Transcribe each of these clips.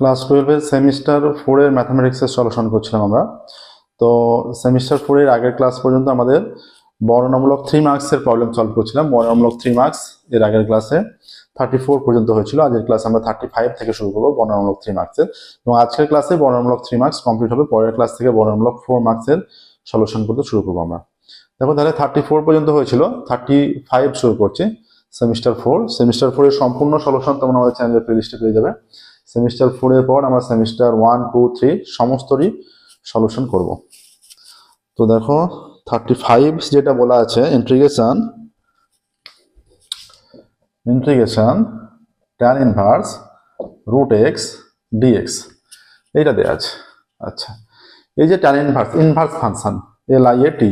Class টুয়েলভের semester ফোরের ম্যাথামেটিক্সের solution করছিলাম আমরা। তো সেমিস্টার ফোরের আগের ক্লাস পর্যন্ত আমাদের বর্ণনামূলক থ্রি মার্কসের প্রবলেম সলভ করছিলাম। বর্ণনামূলক থ্রি মার্কস এর আগের ক্লাসে থার্টি ফোর পর্যন্ত হয়েছিল। আজকের ক্লাসে আমরা থার্টি ফাইভ থেকে শুরু করব বর্ণনামূলক থ্রি মার্কসের এবং আজকের ক্লাসে বর্ণনামূলক থ্রি মার্কস কমপ্লিট হবে। পরের ক্লাস থেকে বর্ণনামূলক ফোর মার্কসের সলিউশন করতে শুরু করব আমরা। দেখো তাহলে থার্টি ফোর পর্যন্ত হয়েছিল। থার্টি ফাইভ শুরু করছি সেমিস্টার ফোর সেমিস্টার ফোরের সম্পূর্ণ সলিউশন তোমরা আমাদের চ্যানেলের প্লেলিস্টে পেয়ে যাবে। সেমিস্টার ফোরের পর আমরা সেমিস্টার ওয়ান, টু, থ্রি সমস্তরই সলিউশন করব। তো দেখো, থার্টি ফাইভ যেটা বলা আছে integration integration tan inverse root x dx এইটা দেওয়া আছে। আচ্ছা এই যে tan inverse inverse function L I A T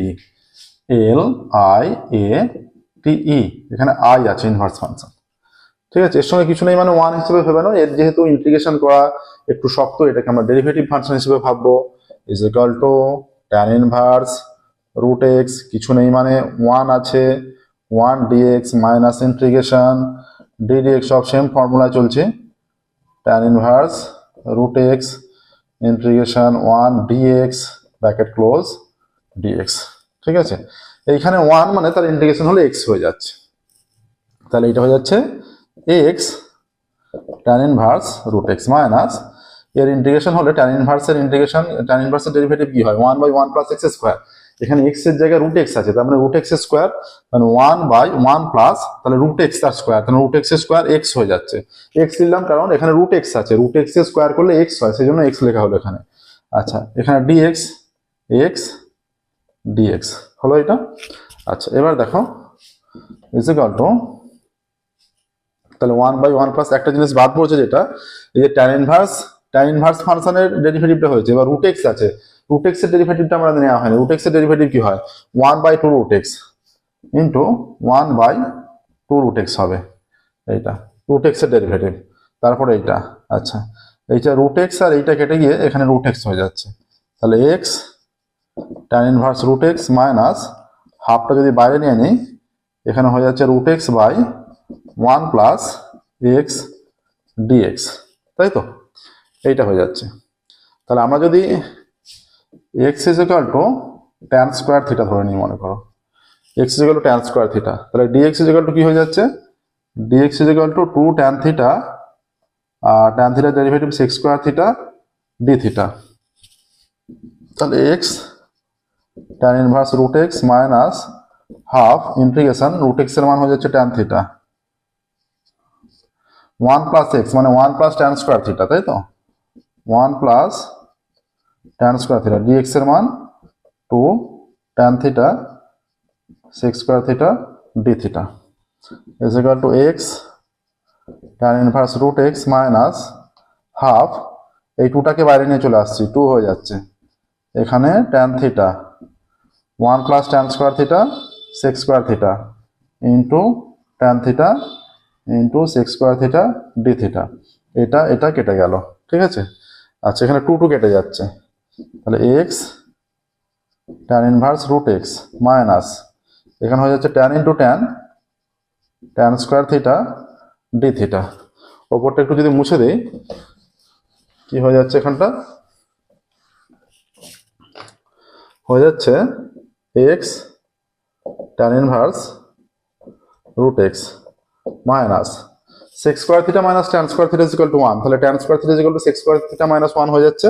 L I A T E এখানে আই আছে ইনভার্স ফাংশন ঠিক আছে? এর সঙ্গে কিছু নেই মানে ওয়ান হিসেবে ভেবে নাও। এর যেহেতু ইন্টিগ্রেশন করা একটু শক্ত, এটাকে আমরা ডেরিভেটিভ ফাংশন হিসেবে ভাববো। Is equal to tan inverse root x কিছু নেই মানে ওয়ান আছে। One dx minus integration d dx সব সেম ফর্মুলা চলছে। Tan inverse root x integration one dx bracket close dx ঠিক আছে? এইখানে ওয়ান মানে তার ইন্টিগ্রেশন হলে এক্স হয়ে যাচ্ছে। তাহলে এটা হয়ে যাচ্ছে x tan inverse root x minus এর ইন্টিগ্রেশন হলে ট্যান ইনভার্সের ইন্টিগ্রেশন ট্যান ইনভার্সের ডেরিভেটিভ কি হয়? One by one plus x square এখানে এক্সের জায়গায় রুট এক্স আছে, তার মানে রুট এক্স স্কোয়ার মানে ওয়ান বাই ওয়ান প্লাস তাহলে রুট এক্স তার স্কোয়ার তাহলে রুট এক্স স্কোয়ার এক্স হয়ে যাচ্ছে। এক্স নিলাম কারণ এখানে রুট এক্স আছে রুট এক্স স্কোয়ার করলে এক্স হয় সেই জন্য এক্স লেখা হলো এখানে। আচ্ছা এখানে ডিএক্স এক্স ডিএক্স হলো এটা? আচ্ছা এবার দেখো ইজ ইকাল টু তাহলে ওয়ান বাই ওয়ান প্লাস একটা জিনিস বাদ পড়ছে যেটা এই যে ট্যান ইনভার্স ট্যান ইনভার্স ফাংশনের ডেরিভেটিভটা হয়েছে এবার রুট এক্স আছে রুট এক্সের ডেরিভেটিভটা আমরা নেওয়া হয়নি রুট এক্সের ডেরিভেটিভ কি হয় one by two root x into one by two root x হবে এইটা রুট এক্সের ডেরিভেটিভ তারপরে এইটা আচ্ছা এইটা রুট এক্স আর এইটা কেটে গিয়ে এখানে রুট এক্স হয়ে যাচ্ছে তাহলে x tan inverse root x minus হাফটা যদি বাইরে নিয়ে নিই এখানে হয়ে যাচ্ছে root x by one plus x dx, তাই তো? এইটা হয়ে যাচ্ছে। তাহলে আমরা যদি x is equal to tan square theta ধরে নিই, মনে করো। X is equal to tan square theta. তাহলে ডিএক্স ইজ ইকাল টু কি হয়ে যাচ্ছে? Dx is equal to two tan theta, R tan থিটার derivative six square theta d theta. তাহলে x tan inverse root x minus half integration root এক্সের মান হয়ে যাচ্ছে tan theta. One plus x মানে one plus tan square theta, তাই তো? One plus tan square theta dx এর মান two tan theta six square theta d theta is equal to x tan inverse root x minus half এই টুটাকে বাইরে নিয়ে চলে আসছি টু হয়ে যাচ্ছে। এখানে tan theta one plus tan square theta six square theta into tan theta into six square theta d theta এটা এটা কেটে গেল, ঠিক আছে? আচ্ছা এখানে টু টু কেটে যাচ্ছে। তাহলে x tan inverse root x minus এখানে হয়ে যাচ্ছে tan into tan tan square theta d theta ওপরটা একটু যদি মুছে দিই, কি হয়ে যাচ্ছে এখানটা? হয়ে যাচ্ছে x tan inverse root x minus six square theta minus tan square theta is equal to one তাহলে tan square theta is equal to six square theta minus one হয়ে যাচ্ছে।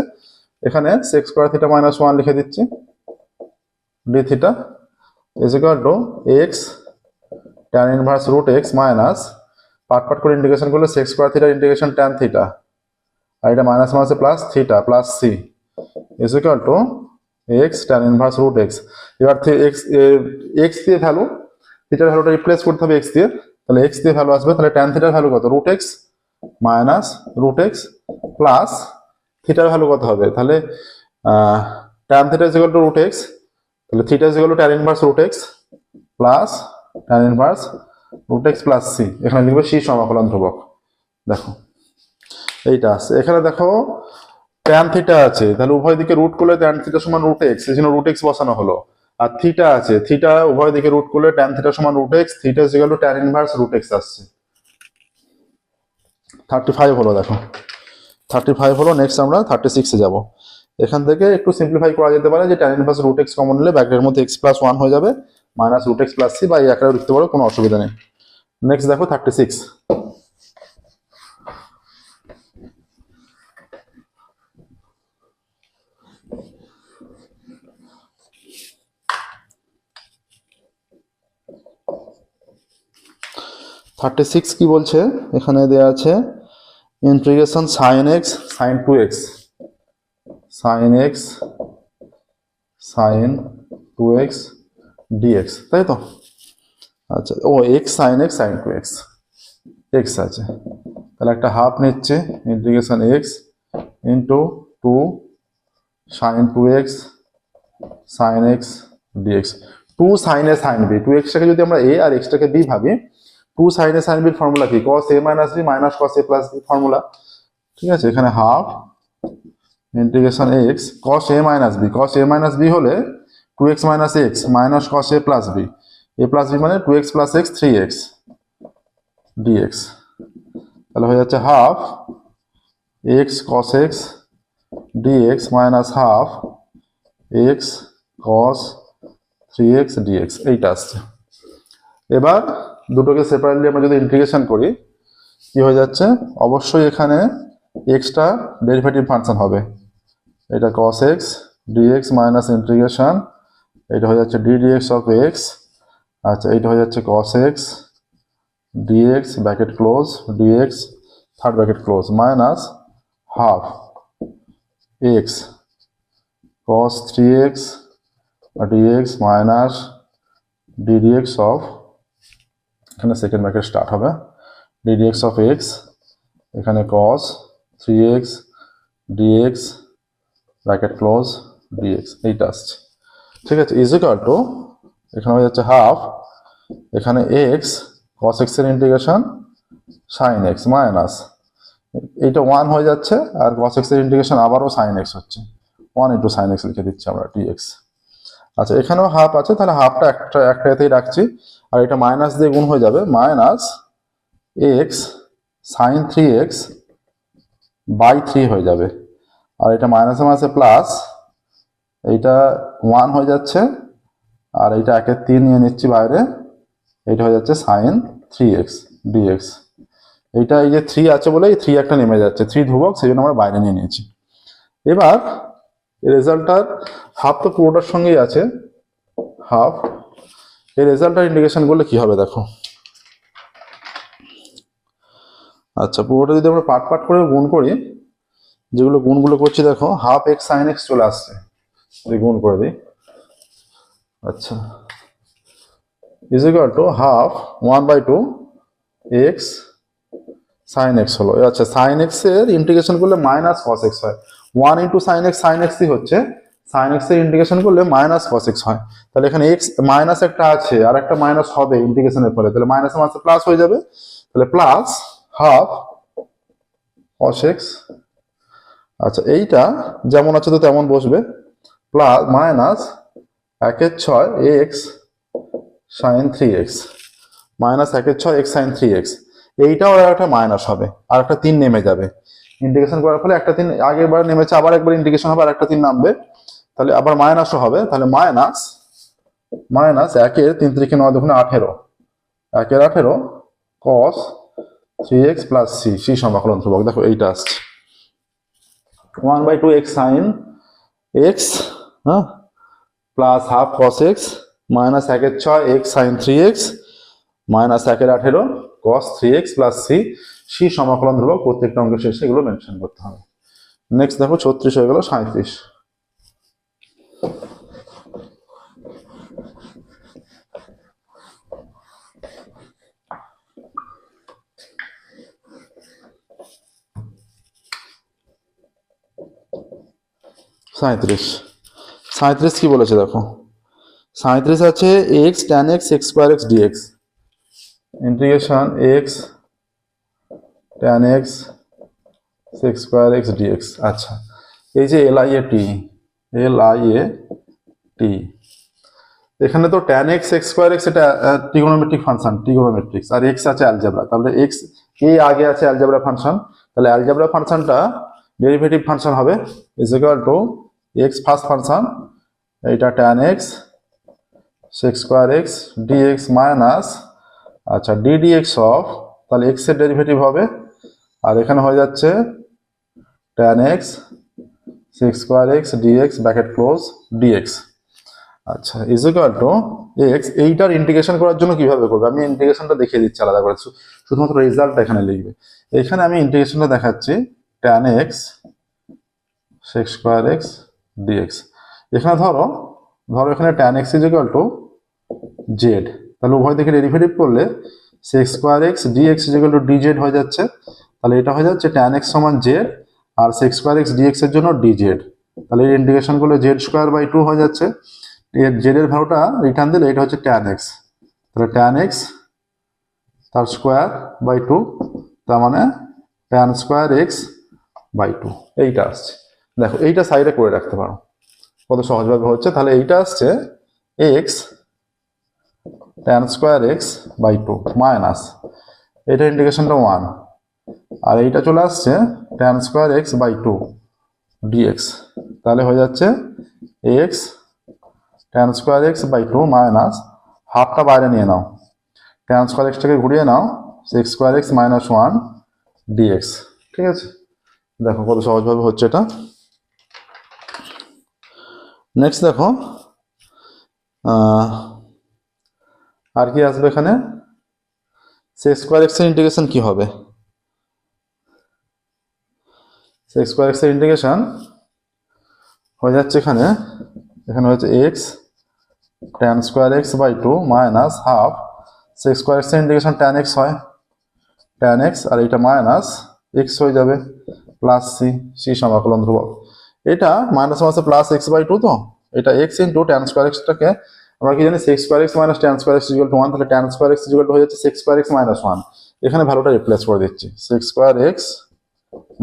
এখানে six square theta minus one লিখে দিচ্ছি। D theta is equal to x tan inverse root x minus part part করে integration করলে six square থিটার integration tan theta আর এটা মাইনাস মাইনাসে plus theta plus c is equal to x tan inverse root x এবার x x দিয়ে value থিটার ভ্যালুটা রিপ্লেস করতে হবে এক্স দিয়ে। তাহলে এক্স দিয়ে ভ্যালু আসবে, তাহলে ট্যান থিটার ভ্যালু কত? Root x minus root x plus থিটার ভ্যালু কত হবে? তাহলে tan theta is to root x তাহলে theta is to tan inverse root x plus tan inverse root x plus c এখানে লিখবে সি সমাকলন ধ্রুবক। দেখো, এইটা আছে। এখানে দেখো ট্যান থিটা আছে। তাহলে উভয় দিকে রুট করলে ট্যান থিটা সমান রুট এক্স এই জন্য রুট এক্স বসানো হলো। আর থিটা আছে। থিটা উভয় দিকে রুট করলে ট্যান থিটা সমান root x theta is to tan inverse root x আসছে। থার্টি ফাইভ হলো দেখো। থার্টি ফাইভ হলো নেক্সট আমরা থার্টি সিক্সে যাব। এখান থেকে একটু সিম্পলিফাই করা যেতে পারে যে tan inverse root x common নিলে ব্যাকের মধ্যে এক্স প্লাস ওয়ান হয়ে যাবে minus root x plus c বা এই আকারে লিখতে পারো, কোনো অসুবিধা নেই। নেক্সট দেখো থার্টি সিক্স থার্টি সিক্স কি বলছে? এখানে দেওয়া আছে integration sine x sine two x sine x sine two x dx তাই তো? আচ্ছা ও x sine x sine two x x আছে। তাহলে একটা হাফ নিচ্ছে integration x into two sine two x sine x dx two sine a sine b two এক্সটাকে যদি আমরা এ আর এক্সটাকে বি ভাবি টু সাইন এ সাইন বির ফর্মুলা কি? Cos a minus b minus cos a plus b formula ঠিক আছে? এখানে half integration x cos a minus b cos a minus b হলে two x minus x minus cos a plus b a plus b মানে two x plus x three x dx তাহলে হয়ে যাচ্ছে half x cos x dx minus half x cos three x dx এইটা আসছে। এবার দুটোকে separately আমরা যদি ইন্টিগ্রেশন করি, কি হয়ে যাচ্ছে? অবশ্যই এখানে এক্সটা ডেরিভেটিভ ফাংশন হবে। এটা cos x dx minus integration এটা হয়ে যাচ্ছে ডি ডিএক্স অফ এক্স আচ্ছা এইটা হয়ে যাচ্ছে cos x dx bracket close dx third bracket close minus half x cos 3x dx d dx of এখানে সেকেন্ড ব্র্যাকেট স্টার্ট হবে। ডি ডিএক্স অফ এক্স এখানে cos 3x dx bracket close dx এইটা আসছে ঠিক আছে is equal two এখানে হয়ে যাচ্ছে হাফ এখানে এক্স কস এর ইন্টিগ্রেশন সাইন এক্স মাইনাস এইটা ওয়ান হয়ে যাচ্ছে, আর কস এর ইন্টিগ্রেশন আবারও সাইন এক্স হচ্ছে। ওয়ান ইন্টু সাইন এক্স লিখে দিচ্ছি আমরা dx আচ্ছা এখানেও হাফ আছে, তাহলে হাফটা একটা একটাতেই রাখছি। আর এটা মাইনাস দিয়ে গুণ হয়ে যাবে minus x sine three x by three হয়ে যাবে। আর এটা মাইনাসে মাইনাসে প্লাস এইটা ওয়ান হয়ে যাচ্ছে, আর এইটা একের তিন নিয়ে নিচ্ছি বাইরে, এইটা হয়ে যাচ্ছে সাইন থ্রি এক্স ডিএক্স এইটা এই যে থ্রি আছে বলে এই থ্রি একটা নেমে যাচ্ছে থ্রি ধ্রুবক, সেই জন্য আমরা বাইরে নিয়ে নিয়েছি। এবার রেজাল্টটার হাফ তো পুরোটার সঙ্গেই আছে হাফ এই ইন্ডিকেশন করলে কি হবে দেখো? আচ্ছা পুরোটা যদি আমরা পার্ট পার্ট করে গুণ করি, যেগুলো গুণগুলো করছি দেখো হাফ এক্স সাইন এক্স চলে আসছে। যদি গুণ করে দিই আচ্ছা। Is equal to half one by two x sine x হলো। আচ্ছা সাইন এক্সের ইন্টিগ্রেশন করলে মাইনাস কস এক্স হয়। One into sine x sine এক্সই হচ্ছে সাইন এক্সের ইন্টিগ্রেশন করলে মাইনাস কস এক্স হয়। তাহলে এখানে এক্স মাইনাস একটা আছে, আর একটা মাইনাস হবে ইন্টিগ্রেশনের ফলে তাহলে মাইনাস মাইনাস প্লাস হয়ে যাবে। তাহলে প্লাস হাফ কস এক্স আচ্ছা এইটা যেমন আছে তো তেমন বসবে। প্লাস মাইনাস একের ছয় x sine three x minus একের ছয় এক্স সাইন থ্রি এক্স এইটাও আর একটা মাইনাস হবে, আর একটা তিন নেমে যাবে। ইন্টিগ্রেশন করার ফলে একটা তিন আগের বার নেমেছে, আবার একবার ইন্টিগ্রেশন হবে, আর একটা তিন নামবে। তাহলে আবার মাইনাসও হবে, তাহলে মাইনাস মাইনাস একের তিন তিরিখে নয় দুগুণে আঠেরো। একের আঠেরো cos three x plus c c সমাকলন ধ্রুবক, দেখো এইটা আসছে। One by two x sine x হ্যাঁ? Plus half cos x minus একের ছয় x sine three x minus একের আঠেরো cos three x plus c c সমাকলন ধ্রুবক প্রত্যেকটা অঙ্কের শেষে এগুলো মেনশন করতে হবে। নেক্সট দেখো ছত্রিশ হয়ে গেল সাঁত্রিশ সাঁত্রিশ সাঁত্রিশ কি বলেছে দেখো? সাঁত্রিশ আছে x tan x x square x dx integration x tan x x square x dx আচ্ছা এই যে এল I A T L I A টি এখানে তো tan x x square x এটা ট্রিগোনোমেট্রিক ফাংশন ট্রিগোনোমেট্রিক্স আর এক্স আছে অ্যালজেব্রা তাহলে x এ আগে আছে অ্যালজেব্রা ফাংশন তাহলে অ্যালজেব্রা ফাংশনটা ডেরিভেটিভ ফাংশন হবে। Is equal to x first function এইটা tan x six square x dx minus আচ্ছা ডি ডিএক্স অফ তাহলে এক্সের ডেরিভেটিভ হবে, আর এখানে হয়ে যাচ্ছে tan x six square x dx bracket close dx আচ্ছা ইজ ইকুয়াল টু এক্স এইটার ইন্টিগ্রেশন করার জন্য কীভাবে করবে? আমি ইন্টিগ্রেশনটা দেখিয়ে দিচ্ছি আলাদা করে শুধুমাত্র রেজাল্টটা এখানে লিখবে। এখানে আমি ইন্টিগ্রেশনটা দেখাচ্ছি tan x six square x dx এখানে ধরো ধরো এখানে tan x is equal to z তাহলে উভয় দিকে ডেরিভেটিভ করলে six square x dx is equal to d z হয়ে যাচ্ছে। তাহলে এটা হয়ে যাচ্ছে ট্যান এক্স সমান জেড আর সিক্স স্কোয়ার এক্স ডিএক্স এর জন্য ডি জেড তাহলে এই ইন্টিগ্রেশন করলে জেড স্কোয়ার বাই টু হয়ে যাচ্ছে। এর জেড এর ভ্যালুটা রিটার্ন দিলে এটা হচ্ছে ট্যান এক্স তাহলে ট্যান এক্স তার স্কোয়ার বাই টু তার মানে tan square x by two এইটা আসছে। দেখো, এইটা সাইডে করে রাখতে পারো। কত সহজভাবে হচ্ছে? তাহলে এইটা আসছে x tan square x by two minus এটা ইন্টিগ্রেশনটা ওয়ান আর এইটা চলে আসছে tan square x by two dx তাহলে হয়ে যাচ্ছে x tan square x by two minus হাফটা বাইরে নিয়ে নাও। ট্যান স্কোয়ার এক্সটাকে ঘুরিয়ে নাও six square x minus one dx ঠিক আছে? দেখো কত সহজভাবে হচ্ছে এটা। নেক্সট দেখো আর কি আসবে এখানে? সিক্স স্কোয়ার এক্সের ইন্টিগ্রেশন কি হবে? সিক্স স্কোয়ার এক্সের ইন্টিগ্রেশন হয়ে যাচ্ছে এখানে। এখানে হচ্ছে x tan square x by two minus half six square এক্সের ইন্টিগ্রেশন ট্যান এক্স হয়। ট্যান এক্স আর এটা মাইনাস এক্স হয়ে যাবে প্লাস সি সি সমাকলন ধ্রুবক। এটা মাইনাস মাসে প্লাস এক্স বাই টু তো? এটা এক্স ইন্টু ট্যান স্কোয়ার এক্সটাকে আমরা কি জানি six square x minus tan square x equal to one তাহলে tan square x equal to হয়ে যাচ্ছে six square x minus one এখানে ভ্যালুটা রিপ্লেস করে দিচ্ছি। Six square x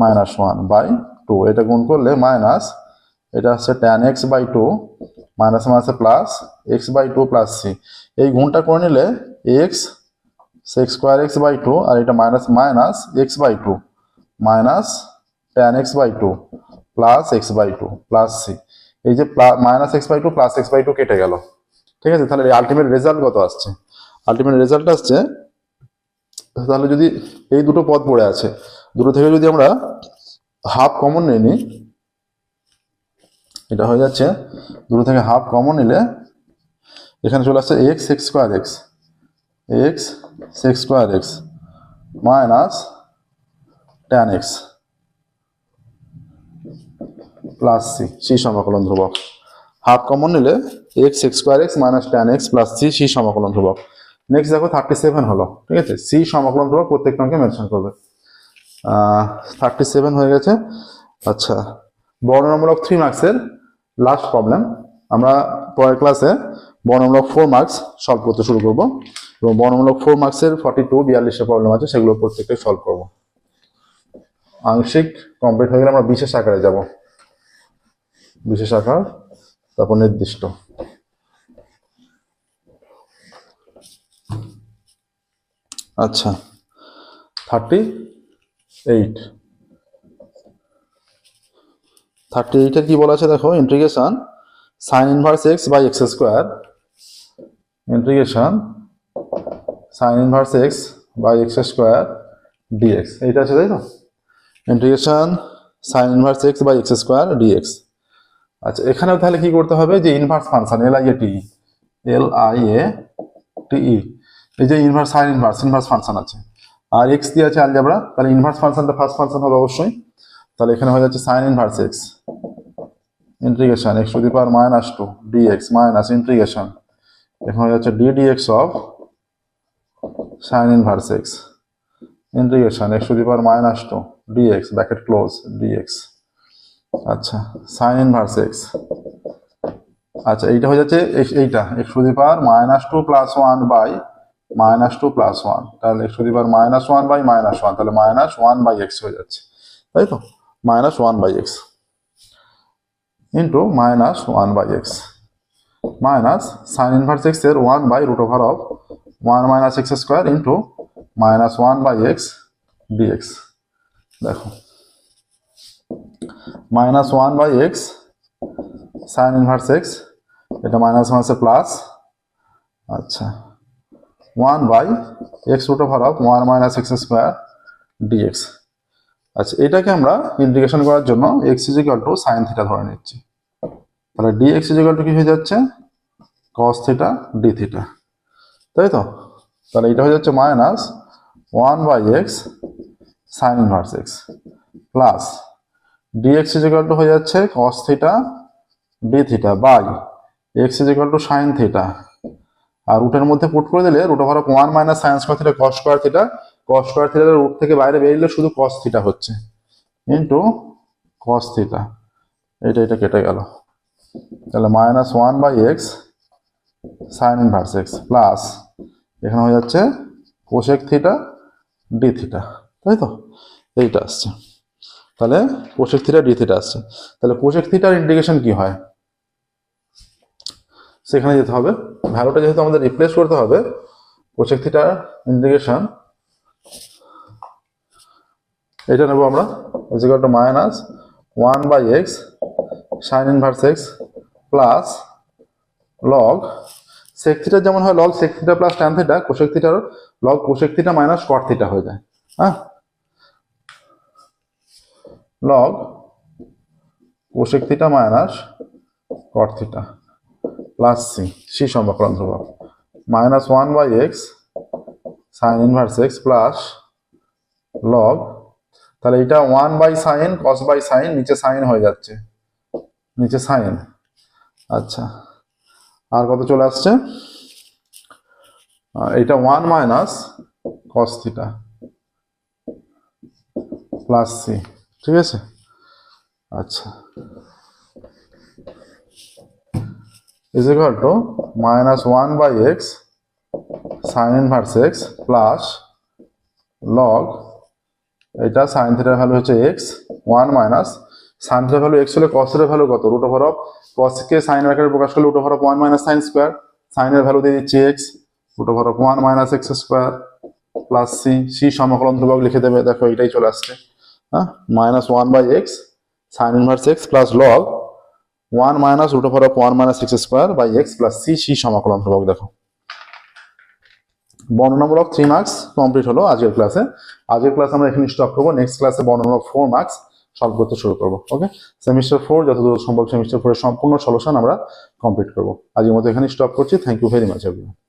minus one by two এটা গুণ করলে মাইনাস এটা হচ্ছে tan x by two minus মাইনাসে plus x by two plus c এই গুণটা করে নিলে x six square x by two আর এটা minus minus x by two minus tan x by two plus x by two plus c এই যে minus x by two plus x by two কেটে গেল। ঠিক আছে? তাহলে আলটিমেট রেজাল্ট কত আসছে? আলটিমেট রেজাল্ট আসছে, তাহলে যদি এই দুটো পদ পড়ে আছে, দুটো থেকে যদি আমরা হাফ কমন নিয়ে নিই, এটা হয়ে যাচ্ছে, দুটো থেকে হাফ কমন নিলে এখানে চলে আসছে x x square x x six square x minus tan x plus c c সমাকলন ধ্রুবক। হাফ কমন নিলে x x square x minus tan x plus c c সমাকলন ধ্রুবক। নেক্সট দেখো থার্টি সেভেন হলো, ঠিক আছে? সি সমাকলন ধ্রুবক প্রত্যেকটা অঙ্কে মেনশন করবে। থার্টি সেভেন হয়ে গেছে। আচ্ছা বর্ণনামূলক থ্রি মার্কসের লাস্ট প্রবলেম আমরা পরের ক্লাসে বর্ণনামূলক ফোর মার্কস সলভ করতে শুরু করব এবং বর্ণনামূলক ফোর মার্কসের ফর্টি টু বিয়াল্লিশটা প্রবলেম আছে সেগুলো প্রত্যেকটাই সলভ করব। আংশিক কমপ্লিট হয়ে গেলে আমরা বিশেষ আকারে যাব। বিশেষ আকার, তারপর নির্দিষ্ট। আচ্ছা থার্টি এইট। থার্টি এইটে কি বলা আছে দেখো? Integration sine inverse x by x square integration sine inverse x by x square dx এইটা আছে, তাই তো? Integration sine inverse x by x square dx আচ্ছা এখানেও তাহলে কি করতে হবে? যে inverse function L I A T L I A T এই যে inverse sine inverse inverse function আছে। আর এক্স দিয়ে আছে আলজাবরা তাহলে ইনভার্স ফাংশনটা ফার্স্ট ফাংশন হবে অবশ্যই। তাহলে এখানে হয়ে যাচ্ছে sine inverse x integration x to the power minus two dx minus integration এখানে হয়ে যাচ্ছে d dx of sine inverse x integration x to the power minus two dx bracket close dx আচ্ছা সাইন ইনভার্স এক্স আচ্ছা এইটা হয়ে যাচ্ছে এইটা x to the power minus two plus one by minus two plus one তাহলে x to the power minus one by minus one তাহলে minus one by x হয়ে যাচ্ছে। তাই তো? Minus one by x into minus one by x minus sine inverse এক্সের one by root over of one minus x square into minus one by x dx দেখো minus one by x, sine inverse x, এটা minus আছে plus আচ্ছা one by x root over of one minus x square dx. আচ্ছা এটাকে আমরা integration করার জন্য x is equal to sine theta ধরে নিচ্ছি। তাহলে d x is equal to কি হয়ে যাচ্ছে? Cos theta, d theta. তাই তো? তাহলে এটা হয়ে যাচ্ছে minus one by x sine inverse x plus d x is equal to হয়ে যাচ্ছে cos theta d theta by x is equal to sine theta আর রুটের মধ্যে পুট করে দিলে root over one minus sine square theta cos square theta cos square theta root থেকে বাইরে বেরিয়ে শুধু কস থিটা হচ্ছে। ইন্টু কস থিটা এটা এটা কেটে গেল। তাহলে minus one by x sine inverse x plus এখানে হয়ে যাচ্ছে কোশেক থিটা ডি থিটা তাই তো? এইটা আসছে। তাহলে কোশেক থিটা ডি থিটা আসছে। তাহলে কোশেক থিটার ইন্টিগ্রেশন কি হয়? সেখানে যেতে হবে। ভ্যালুটা যেহেতু আমাদের রিপ্লেস করতে হবে কোশেক থিটার ইন্টিগ্রেশন এটা নেব আমরা is equal to minus one by x sine inverse x plus log sec theta যেমন হয় log sec theta plus tan theta cosec থিটার log cosec theta minus cot theta হয়ে যায়। হ্যাঁ? Log cosec theta minus cot theta plus c c সম্পর্করণ ধ্রুবক minus one by x sine inverse x plus log তাহলে এটা one by sine cos by sine নিচে sine হয়ে যাচ্ছে। নিচে সাইন আচ্ছা আর কত চলে আসছে? এটা one minus cos theta plus c ঠিক আছে? আচ্ছা। Is equal to minus 1 by x sin inverse x plus log, এটা সাইন থিটার ভ্যালু হচ্ছে x 1 মাইনাস সাইন থিটার ভ্যালু x হলে cos এর ভ্যালু কত? রুট ওভার অফ cos কে সাইন আকারে প্রকাশ করলে root over of 1 minus sine square সাইনের ভ্যালু দিয়ে দিচ্ছি x root over of 1 minus x square plus c c সমাকলন ধ্রুবক লিখে দেবে, দেখো এটাই চলে আসছে। হ্যাঁ? Minus one by x sine inverse x plus log one minus root over of one minus x square by x plus c c সমাকলন ধ্রুবক দেখো। বর্ণনামূলক থ্রি মার্কস কমপ্লিট হলো আজকের ক্লাসে আজকের ক্লাস আমরা এখানে স্টপ করব। নেক্সট ক্লাসে বর্ণনামূলক ফোর মার্কস সলভ করতে শুরু করব। ওকে সেমিস্টার ফোর যতদূর সম্ভব সেমিস্টার ফোরের সম্পূর্ণ সলিউশন আমরা কমপ্লিট করব। আজকের মতো এখানে স্টপ করছি। Thank you very much everyone